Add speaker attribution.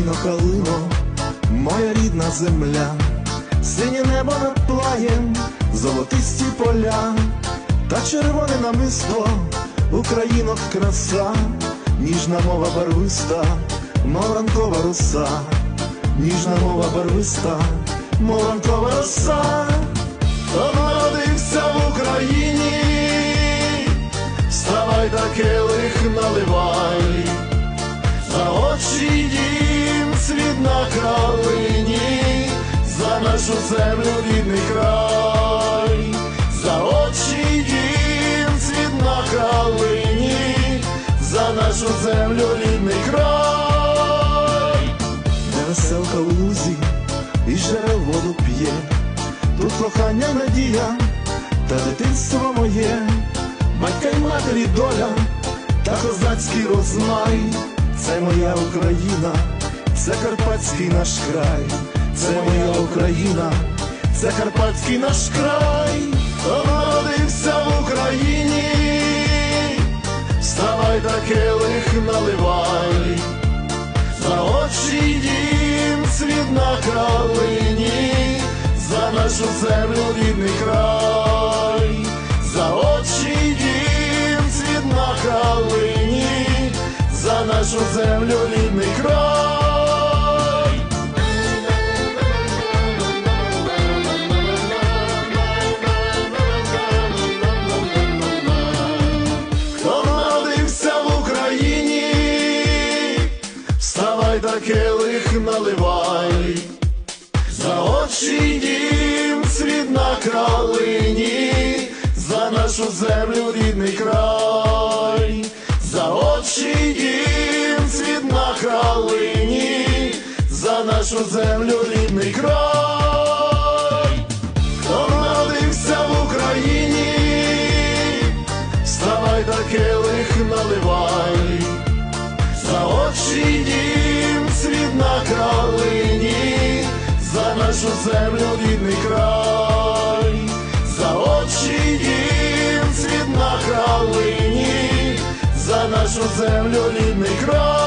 Speaker 1: Україно, калино, моя рідна земля, синє небо над плаєм, золотисті поля, та червоне намисто, Українок краса, ніжна мова барвиста, мов ранкова роса, ніжна мова барвиста, мов ранкова роса, нашу землю рідний край, за очі дім світ на калині, за нашу землю рідний край, де веселка лузі і жерел воду п'є, тут кохання надія та дитинство моє, батька й матері доля та козацький розмай, це моя Україна, це карпатський наш край, це моя Україна, це карпатський наш край, народився в Україні, вставай та келих наливай, за очі дім світ на калині, за нашу землю рідний край, за очі дім світ на калині, за нашу землю рідний край. Келих наливай, за очі дім світ на калині, за нашу землю рідний край, за очі дім світ на калині, за нашу землю рідний край, нашу землю рідний край, за очі їм світ на калині, за нашу землю рідний край.